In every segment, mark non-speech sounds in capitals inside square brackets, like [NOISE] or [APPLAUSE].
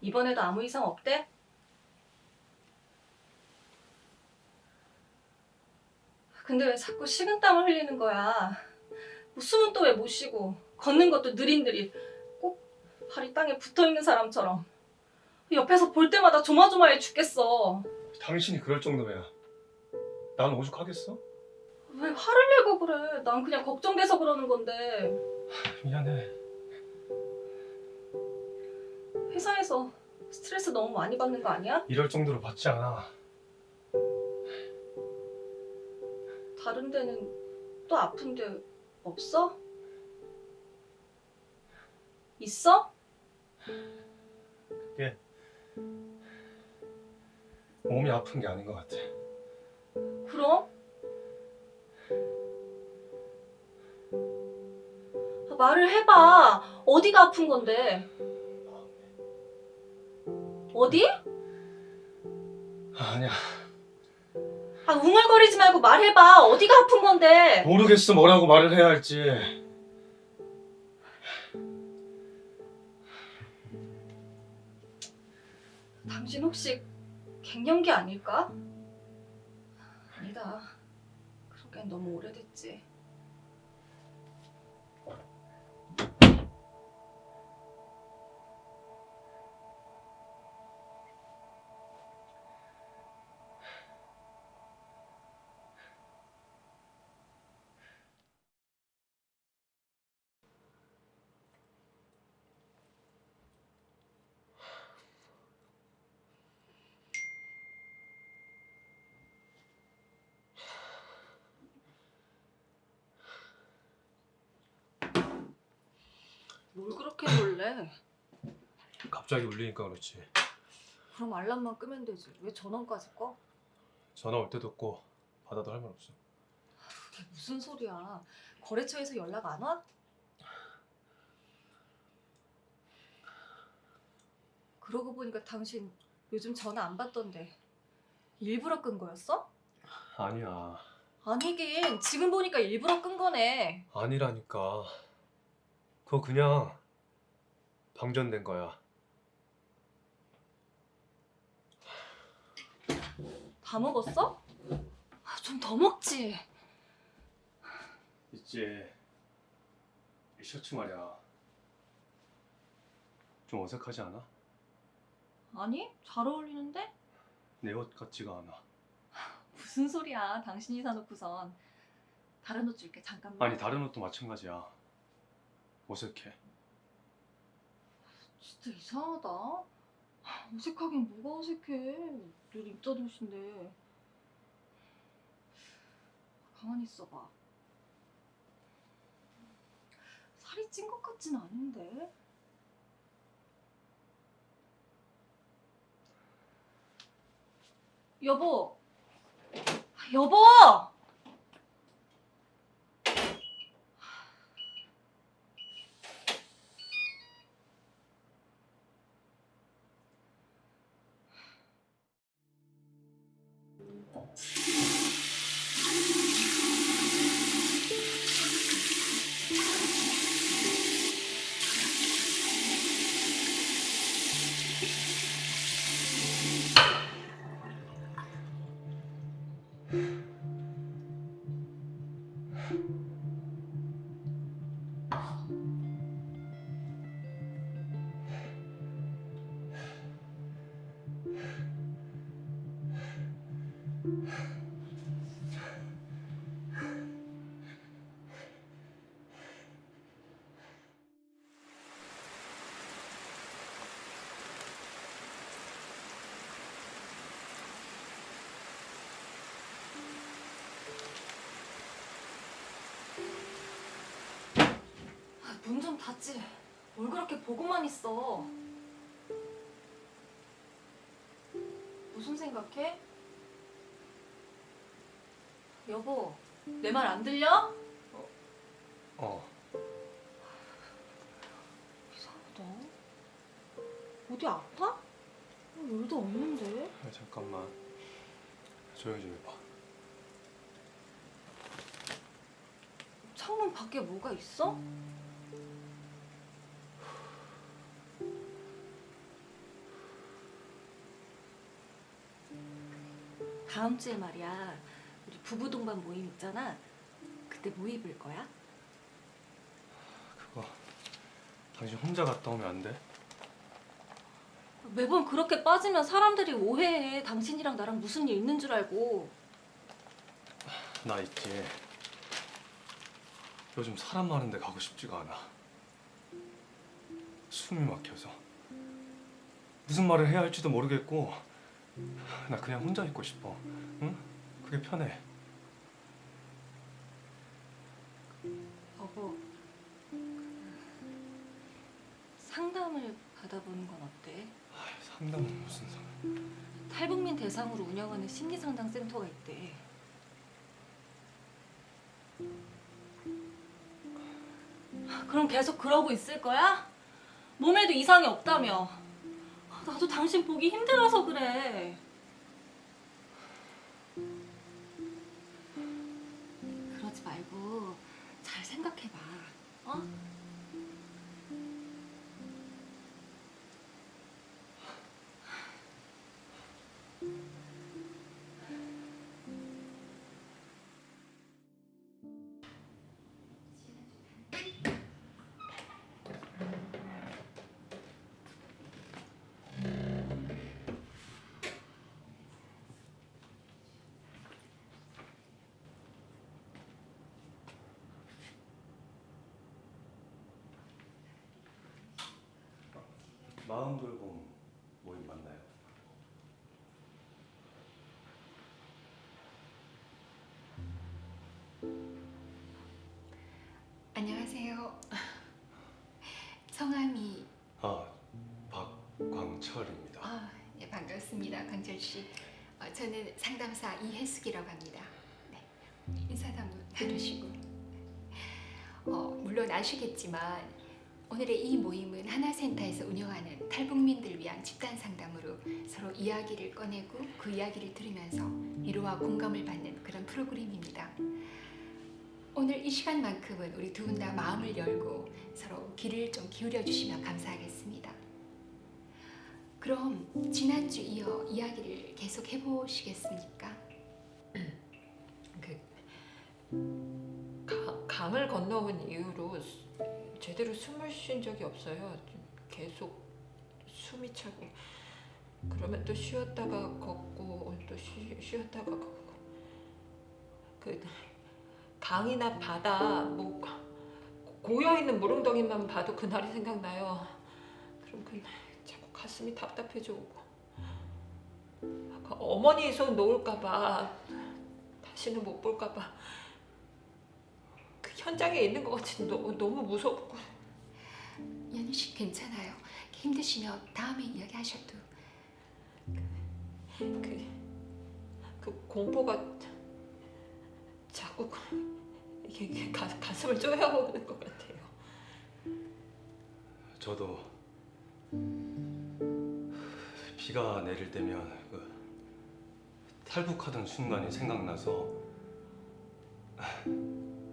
이번에도 아무 이상 없대? 근데 왜 자꾸 식은땀을 흘리는 거야? 뭐 숨은 또 왜 못 쉬고 걷는 것도 느린느린 꼭 발이 땅에 붙어 있는 사람처럼 옆에서 볼 때마다 조마조마해 죽겠어. 당신이 그럴 정도면 난 오죽하겠어? 왜 화를 내고 그래? 난 그냥 걱정돼서 그러는 건데 미안해. 회사에서 스트레스 너무 많이 받는 거 아니야? 이럴 정도로 받지 않아. 다른 데는 또 아픈 데 없어? 있어? 몸이 아픈 게 아닌 것 같아. 그럼? 아, 말을 해봐. 어디가 아픈 건데? 어디? 아니야. 아, 웅얼거리지 말고 말해봐. 어디가 아픈 건데? 모르겠어 뭐라고 말을 해야 할지. 당신 혹시 갱년기 아닐까? 아니다. 그러기엔 너무 오래됐지. 뭘 그렇게 놀래? 갑자기 울리니까 그렇지. 그럼 알람만 끄면 되지. 왜 전원까지 꺼? 전화 올 때도 없고 받아도 할 말 없어. 그게 무슨 소리야. 거래처에서 연락 안 와? 그러고 보니까 당신 요즘 전화 안 받던데 일부러 끈 거였어? 아니야. 아니긴 지금 보니까 일부러 끈 거네. 아니라니까. 그거 그냥 방전된 거야. 다 먹었어? 좀 더 먹지. 있지. 이 셔츠 말이야. 좀 어색하지 않아? 아니 잘 어울리는데? 내 옷 같지가 않아. 무슨 소리야. 당신이 사놓고선 다른 옷 줄게 잠깐만. 아니 다른 옷도 마찬가지야. 어색해. 진짜 이상하다. 어색하긴 뭐가 어색해. 늘 옷인데. 가만히 있어봐. 살이 찐 것 같진 않은데. 여보! 여보! you 문좀 닫지. 뭘 그렇게 보고만 있어. 무슨 생각해? 여보, 내 말 안 들려? 어. 이상하다. 어디 아파? 어, 열도 없는데. 아, 잠깐만. 조용히 좀 해봐. 창문 밖에 뭐가 있어? 다음 주에 말이야. 우리 부부 동반 모임 있잖아. 그때 뭐 입을 거야? 그거 당신 혼자 갔다 오면 안 돼? 매번 그렇게 빠지면 사람들이 오해해. 당신이랑 나랑 무슨 일 있는 줄 알고. 나 있지. 요즘 사람 많은데 가고 싶지가 않아. 숨이 막혀서 무슨 말을 해야 할지도 모르겠고 나 그냥 혼자 있고 싶어. 응? 그게 편해. 여보, 상담을 받아보는 건 어때? 아이, 상담은 무슨 상담? 탈북민 대상으로 운영하는 심리상담 센터가 있대. 그럼 계속 그러고 있을 거야? 몸에도 이상이 없다며. 나도 당신 보기 힘들어서 그래. 그러지 말고 잘 생각해봐. 어? 마음 돌봄 모임 맞나요? 안녕하세요. 성함이 아 박광철입니다. 아, 네, 반갑습니다, 강철 씨. 어, 저는 상담사 이혜숙이라고 합니다. 네, 인사도 한번 해주시고. 어, 물론 아시겠지만 오늘의 이 모임은 하나센터에서 운영하는 탈북민들 위한 집단 상담으로 서로 이야기를 꺼내고 그 이야기를 들으면서 위로와 공감을 받는 그런 프로그램입니다. 오늘 이 시간만큼은 우리 두 분 다 마음을 열고 서로 귀를 좀 기울여 주시면 감사하겠습니다. 그럼 지난주 이어 이야기를 계속 해보시겠습니까? 그 가- 강을 건너온 이후로 수- 제대로 숨을 쉰 적이 없어요. 좀 계속 숨이 차고 그러면 또 쉬었다가 걷고 또 쉬, 쉬었다가 걷고 그 강이나 바다 뭐 고여 있는 물웅덩이만 봐도 그날이 생각나요. 그럼 그 자꾸 가슴이 답답해져 오고 그 어머니 손 놓을까봐 다시는 못 볼까봐 그 현장에 있는 것 같이 너무 너무 무섭고 연희 씨 괜찮아요. 힘드시면 다음에 이야기하셔도 그, 그 공포가 자꾸 이게, 이게 가, 가슴을 쪼여오는 것 같아요. 저도 비가 내릴 때면 그 탈북하던 순간이 생각나서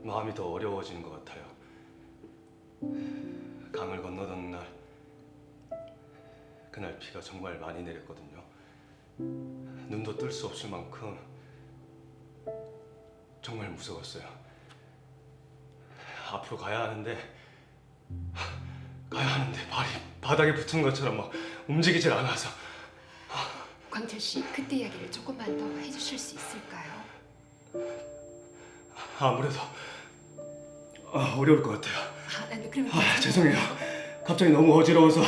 마음이 더 어려워지는 것 같아요. 강을 건너던 날 그날 비가 정말 많이 내렸거든요. 눈도 뜰 수 없을 만큼 정말 무서웠어요. 앞으로 가야 하는데 가야 하는데 발이 바닥에 붙은 것처럼 막 움직이질 않아서 광철 씨 그때 이야기를 조금만 더 해주실 수 있을까요? 아무래도 아, 어려울 것 같아요. 아, 네, 그러면 아, 죄송해요. 갑자기 너무 어지러워서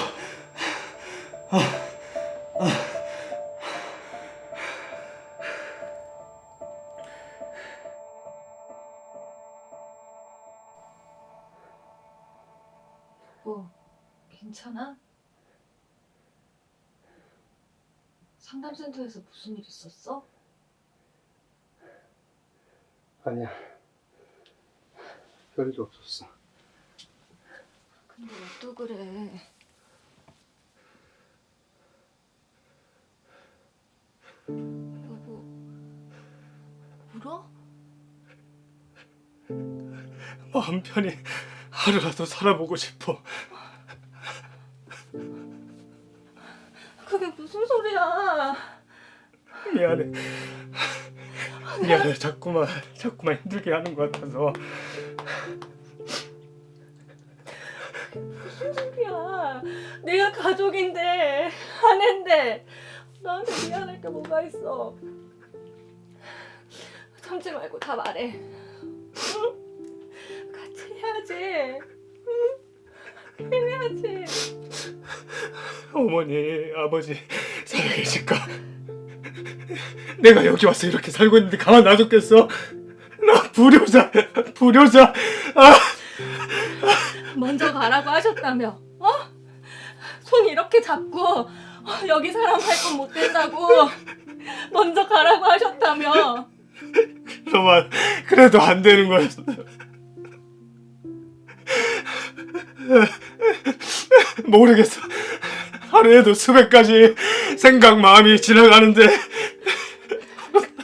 뭐 괜찮아? 상담센터에서 무슨 일 있었어? 아니야. 별일도 없었어. 근데 왜또 그래? 여보, 울어? 마음 편히 하루라도 살아보고 싶어. 그게 무슨 소리야? 미안해. 미안해. 자꾸만 자꾸만 힘들게 하는 것 같아서. 야, 내가 가족인데 아낸데 나한테 미안할 게 뭐가 있어? 참지 말고 다 말해. 응? 같이 해야지. 응? 해야지. 어머니, 아버지 살아계실까? 내가 여기 와서 이렇게 살고 있는데 가만 놔뒀겠어? 나 불효자, 불효자. 아, 먼저 가라고 하셨다며. 어? 손 이렇게 잡고 어, 여기 사람 할건못 된다고 먼저 가라고 하셨다며. 그만. 그래도 안 되는 거였어. 모르겠어. 하루에도 수백 가지 생각 마음이 지나가는데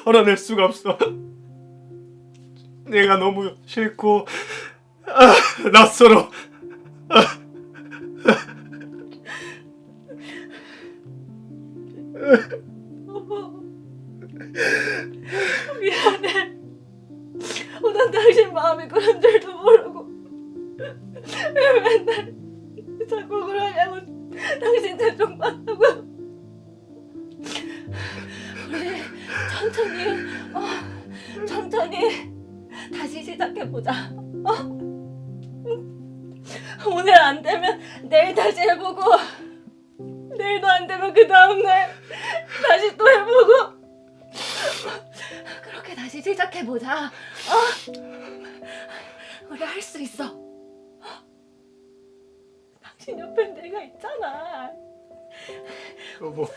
털어낼 수가 없어. 내가 너무 싫고 아, 낯설어. 미안해. 어, 난 당신 마음이 그런 줄도 모르고 왜 맨날 자꾸 그러냐고 당신 대종만 하고 우리 천천히 어, 천천히 다시 시작해 보자 어? 오늘 안 되면 내일 다시 해보고 내일도 안 되면 그 다음날 다시 또 해보고 그렇게 다시 시작해보자. 어? 우리 할 수 있어. 어? 당신 옆에 내가 있잖아. 여보,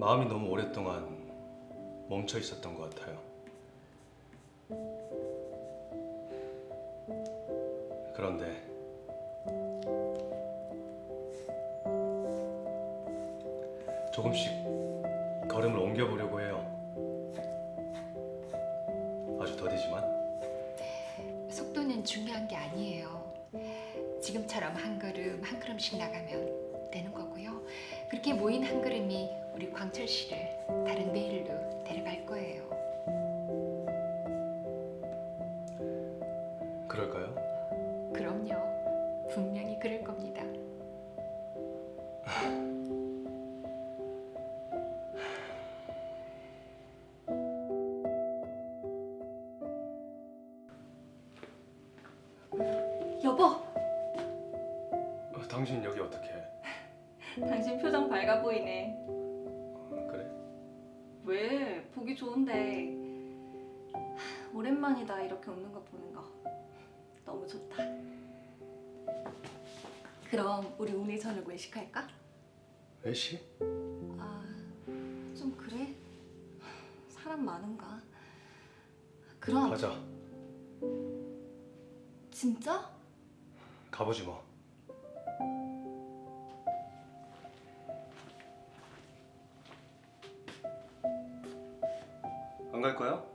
마음이 너무 오랫동안 멈춰 있었던 것 같아요. 그런데 조금씩 걸음을 옮겨보려고 해요. 아주 더디지만 속도는 중요한 게 아니에요. 지금처럼 한 걸음 한 걸음씩 나가면 되는 거고요. 그렇게 모인 한 걸음이 우리 광철 씨를 다른 내일로 데려갈 거예요. 그럴까요? 그럼요. 분명히 그럴 겁니다. [SIGHS] 여보, 어, 당신 여기 어떻게 해? [LAUGHS] 당신 표정 밝아 보이네. 왜? 보기 좋은데. 오랜만이다 이렇게 웃는 거 보는 거. 너무 좋다. 그럼 우리 오늘 저녁 외식할까? 외식? 아, 좀 그래. 사람 많은가? 그럼 가자. 진짜? 가보지 뭐. 안 갈 거야?